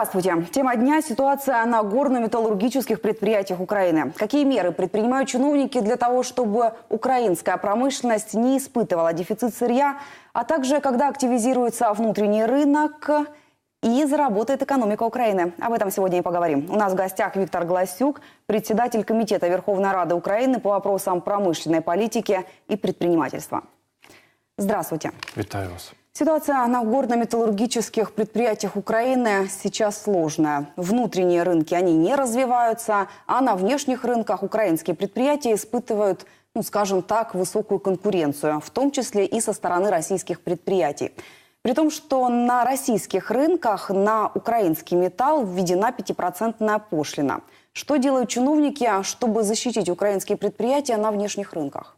Здравствуйте. Тема дня – ситуация на горно-металлургических предприятиях Украины. Какие меры предпринимают чиновники для того, чтобы украинская промышленность не испытывала дефицит сырья, а также когда активизируется внутренний рынок и заработает экономика Украины? Об этом сегодня и поговорим. У нас в гостях Виктор Гласюк, председатель Комитета Верховной Рады Украины по вопросам промышленной политики и предпринимательства. Здравствуйте. Вітаю вас. Ситуация на горно-металлургических предприятиях Украины сейчас сложная. Внутренние рынки, они не развиваются, а на внешних рынках украинские предприятия испытывают, ну, скажем так, высокую конкуренцию, в том числе и со стороны российских предприятий. При том, что на российских рынках на украинский металл введена 5% пошлина. Что делают чиновники, чтобы защитить украинские предприятия на внешних рынках?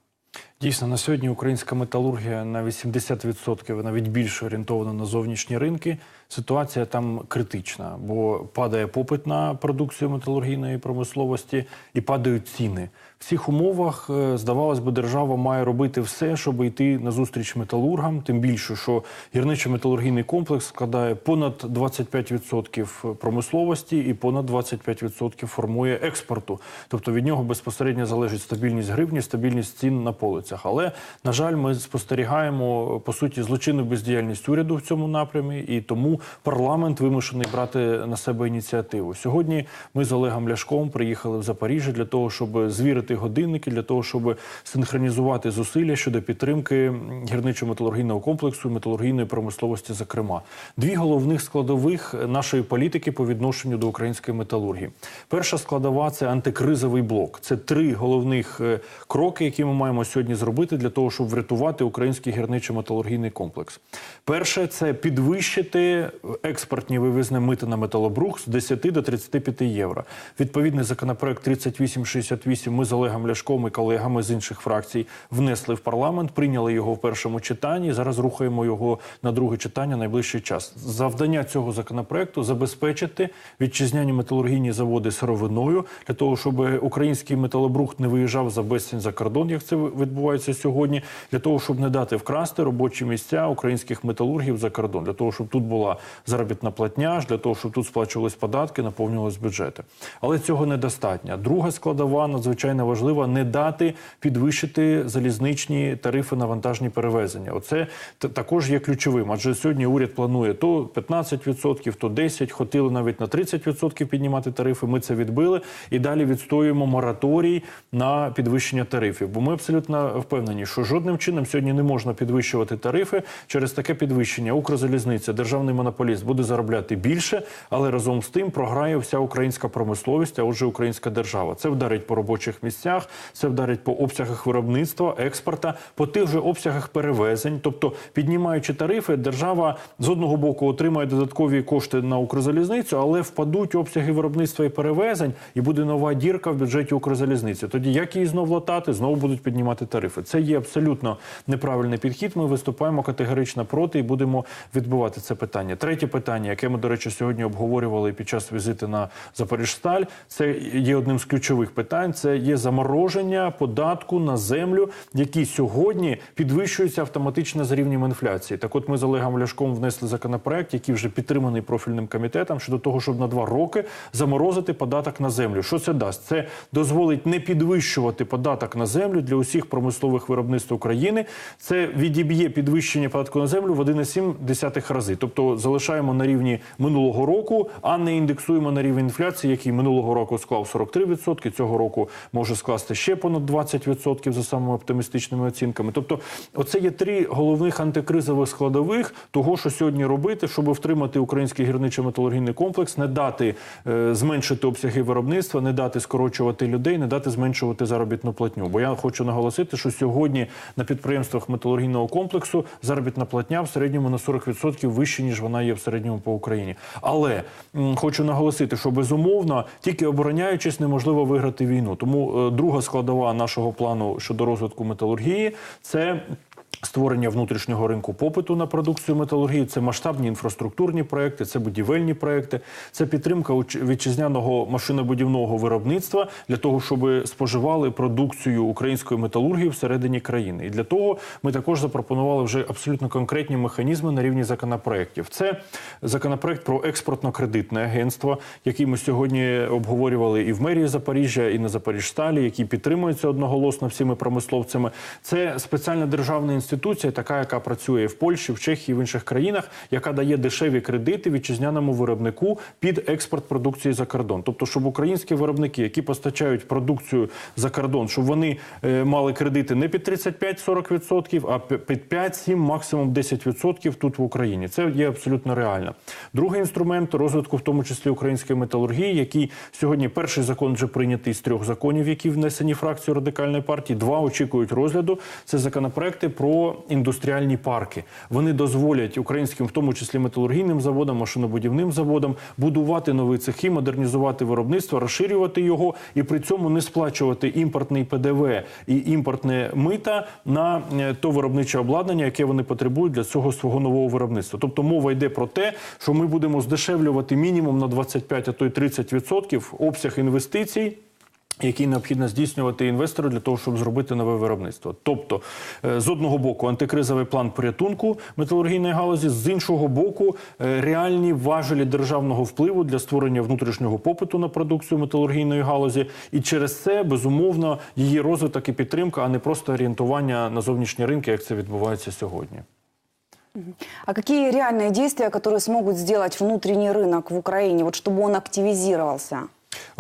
Дійсно, на сьогодні українська металургія на 80% навіть більше орієнтована на зовнішні ринки. Ситуація там критична, бо падає попит на продукцію металургійної промисловості і падають ціни. В цих умовах, е, здавалось би, держава має робити все, щоб йти на зустріч металургам. Тим більше, що гірничо-металургійний комплекс складає понад 25% промисловості і понад 25% формує експорту. Тобто від нього безпосередньо залежить стабільність гривні, стабільність цін на полицях. Але на жаль, ми спостерігаємо по суті злочинну бездіяльність уряду в цьому напрямі, і тому парламент вимушений брати на себе ініціативу. Сьогодні ми з Олегом Ляшком приїхали в Запоріжжя для того, щоб звірити годинники, для того, щоб синхронізувати зусилля щодо підтримки гірничо-металургійного комплексу, і металургійної промисловості. Зокрема, дві головних складових нашої політики по відношенню до української металургії. Перша складова це антикризовий блок. Це три головних е, кроки, які ми маємо сьогодні зробити для того, щоб врятувати український гірничо-металургійний комплекс. Перше це підвищити експортні вивізне мити на металобрух з 10 до 35 євро. Відповідний законопроект 3868 ми з Олегом Ляшком і колегами з інших фракцій внесли в парламент, прийняли його в першому читанні. Зараз рухаємо його на друге читання найближчий час. Завдання цього законопроекту забезпечити вітчизняні металургійні заводи сировиною для того, щоб український металобрухт не виїжджав за безцінь за кордон, як це відбувається сьогодні, для того, щоб не дати вкрасти робочі місця українських металургів за кордон, для того, щоб тут була заробітна платня, ж для того, щоб тут сплачувались податки, наповнювались бюджети. Але цього недостатньо. Друга складова надзвичайно важлива не дати підвищити залізничні тарифи на вантажні перевезення. Оце також є ключовим. Адже сьогодні уряд планує то 15%, то 10%, хотіли навіть на 30% піднімати тарифи. Ми це відбили і далі відстоюємо мораторій на підвищення тарифів. Бо ми абсолютно впевнені, що жодним чином сьогодні не можна підвищувати тарифи через таке підвищення. Укрзалізниця, державний монополіст, буде заробляти більше, але разом з тим програє вся українська промисловість, а отже, українська держава. Це вдарить по робочих місцях, це вдарить по обсягах виробництва, експорта, по тих же обсягах перевезень. Тобто, піднімаючи тарифи, держава з одного боку отримає додаткові кошти на Укрзалізницю, але впадуть обсяги виробництва і перевезень, і буде нова дірка в бюджеті Укрзалізниці. Тоді як її знов латати, знову будуть піднімати тарифи. Це є абсолютно неправильний підхід. Ми виступаємо категорично проти і будемо відбивати це питання. Третє питання, яке ми, до речі, сьогодні обговорювали під час візиту на Запоріжсталь, це є одним з ключових питань. Це є замороження податку на землю, який сьогодні підвищується автоматично за рівнем інфляції. Так, от ми з Олегом Ляшком внесли законопроект, який вже підтриманий профільним комітетом щодо того, щоб на два роки заморозити податок на землю. Що це дасть? Це дозволить не підвищувати податок на землю для усіх промислових виробництв України. Це відіб'є підвищення податку на землю в 1,7 рази. Тобто залишаємо на рівні минулого року, а не індексуємо на рівень інфляції, який минулого року склав 43%, цього року може скласти ще понад 20% за самими оптимістичними оцінками. Тобто, оце є три головних антикризових складових того, що сьогодні робити, щоб втримати український гірничо-металургійний комплекс, не дати е, зменшити обсяги виробництва, не дати скорочувати людей, не дати зменшувати заробітну платню. Бо я хочу наголосити, що сьогодні на підприємствах металургійного комплексу заробітна платня в середньому на 40% вище, ніж вона є в середньому по Україні. Але хочу наголосити, що безумовно тільки обороняючись неможливо виграти війну. Тому е, друга складова нашого плану щодо розвитку металургії це Створення внутрішнього ринку попиту на продукцію металургії це масштабні інфраструктурні проекти, це будівельні проекти, це підтримка вітчизняного машинобудівного виробництва для того, щоб споживали продукцію української металургії всередині країни. І для того ми також запропонували вже абсолютно конкретні механізми на рівні законопроєктів. Це законопроект про експортно-кредитне агентство, який ми сьогодні обговорювали і в мерії Запоріжжя, і на Запоріжсталі, який підтримується одноголосно всіми промисловцями. Це спеціальна державна інституція, така, яка працює в Польщі, в Чехії, в інших країнах, яка дає дешеві кредити вітчизняному виробнику під експорт продукції за кордон. Тобто, щоб українські виробники, які постачають продукцію за кордон, щоб вони е, мали кредити не під 35-40%, а пі- під 5-7, максимум 10% тут в Україні. Це є абсолютно реально. Другий інструмент розвитку, в тому числі української металургії, який сьогодні перший закон вже прийнятий з трьох законів, які внесені фракцією радикальної партії. Два очікують розгляду. Це законопроекти про індустріальні парки. Вони дозволять українським, в тому числі металургійним заводам, машинобудівним заводам, будувати нові цехи, модернізувати виробництво, розширювати його і при цьому не сплачувати імпортний ПДВ і імпортне мита на е, то виробниче обладнання, яке вони потребують для цього свого нового виробництва. Тобто мова йде про те, що ми будемо здешевлювати мінімум на 25, а то й 30% обсяг інвестицій Які необхідно здійснювати інвестору для того, щоб зробити нове виробництво. Тобто, е, з одного боку, антикризовий план порятунку металургійної галузі, з іншого боку, е, реальні важелі державного впливу для створення внутрішнього попиту на продукцію металургійної галузі, і через це безумовно її розвиток і підтримка, а не просто орієнтування на зовнішні ринки, як це відбувається сьогодні. А какие реальные действия, которые смогут сделать внутренний рынок в Украине, вот чтобы он активизировался?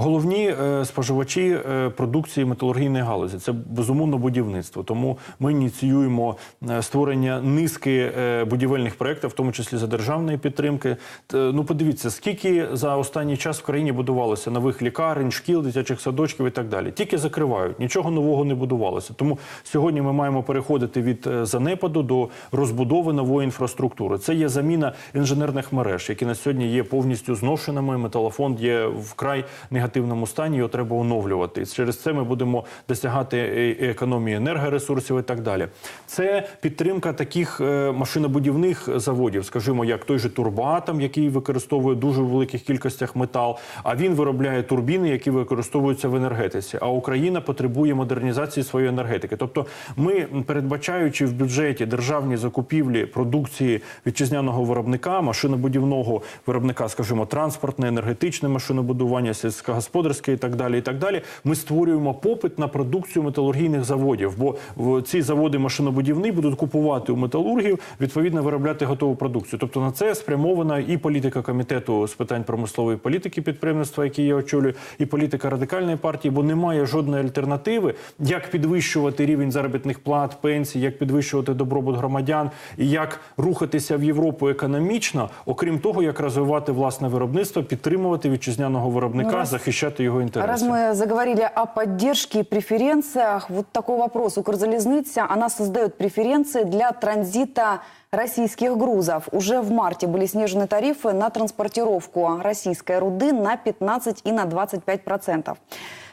Головні е, споживачі е, продукції металургійної галузі це безумовно будівництво. Тому ми ініціюємо е, створення низки будівельних проєктів, в тому числі за державної підтримки. Ну, подивіться, скільки за останній час в країні будувалося нових лікарень, шкіл, дитячих садочків і так далі. Тільки закривають, нічого нового не будувалося. Тому сьогодні ми маємо переходити від занепаду до розбудови нової інфраструктури. Це є заміна інженерних мереж, які на сьогодні є повністю зношеними. Металофонд є вкрай негативному стані, його треба оновлювати. Через це ми будемо досягати економії енергоресурсів і так далі. Це підтримка таких е, машинобудівних заводів, скажімо, як той же Турбоатом, який використовує дуже в великих кількостях метал. А він виробляє турбіни, які використовуються в енергетиці. А Україна потребує модернізації своєї енергетики. Тобто, ми, передбачаючи в бюджеті державні закупівлі продукції вітчизняного виробника, машинобудівного виробника, скажімо, транспортне, енергетичне машинобудування, сільськогосподарське і так далі. І так далі. Ми створюємо попит на продукцію металургійних заводів, бо ці заводи машинобудівні будуть купувати у металургів, відповідно виробляти готову продукцію. Тобто на це спрямована і політика комітету з питань промислової політики підприємництва, який я очолюю, і політика радикальної партії, бо немає жодної альтернативи, як підвищувати рівень заробітних плат, пенсій, як підвищувати добробут громадян і як рухатися в Європу економічно, окрім того, як розвивати власне виробництво, підтримувати вітчизняного виробника, Ну, захищати його інтереси. Раз мы заговорили о поддержке и преференциях, вот такой вопрос. Укрзалезница, она создает преференции для транзита российских грузов. Уже в марте были снижены тарифы на транспортировку российской руды на 15 и на 25 процентов.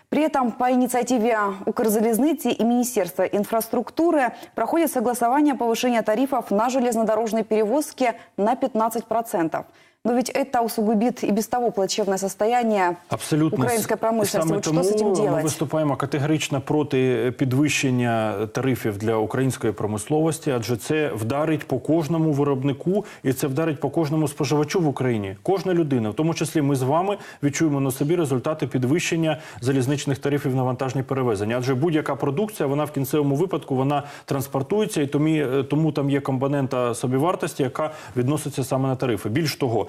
При этом по инициативе Укрзалезницы и Министерства инфраструктуры проходит согласование повышения тарифов на железнодорожные перевозки на 15 процентов. Но ведь это усугубит и без того плачевное состояние Абсолютно украинской С- промышленности. Саме Вот тому что с этим Ми делать? виступаємо категорично проти підвищення тарифів для української промисловості, адже це вдарить по кожному виробнику і це вдарить по кожному споживачу в Україні. Кожна людина, в тому числі ми з вами, відчуємо на собі результати підвищення залізничних тарифів на вантажні перевезення. Адже будь-яка продукція, вона в кінцевому випадку вона транспортується, і тому, тому там є компонента собівартості, яка відноситься саме на тарифи. Більш того, е,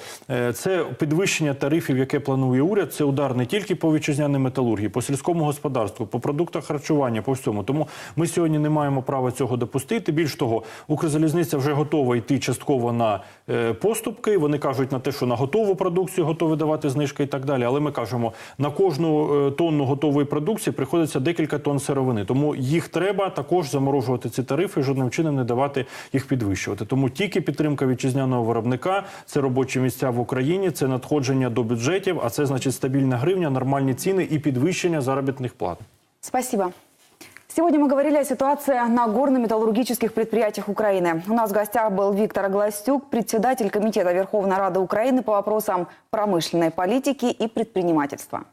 це підвищення тарифів, яке планує уряд. Це удар не тільки по вітчизняній металургії, по сільському господарству, по продуктах харчування, по всьому. Тому ми сьогодні не маємо права цього допустити. Більш того, Укрзалізниця вже готова йти частково на е, поступки. Вони кажуть на те, що на готову продукцію готові давати знижки і так далі. Але ми кажемо, на кожну е, тонну готової продукції приходиться декілька тонн сировини. Тому їх треба також заморожувати ці тарифи, жодним чином не давати їх підвищувати. Тому тільки підтримка вітчизняного виробника, це робочі місця в Україні, це надходження до бюджетів, а це значить стабільна гривня, нормальні ціни і підвищення заробітних плат. Спасибо. Сегодня мы говорили о ситуации на горно-металлургических предприятиях Украины. У нас в гостях был Виктор Гластюк, председатель Комитета Верховной Рады Украины по вопросам промышленной политики и предпринимательства.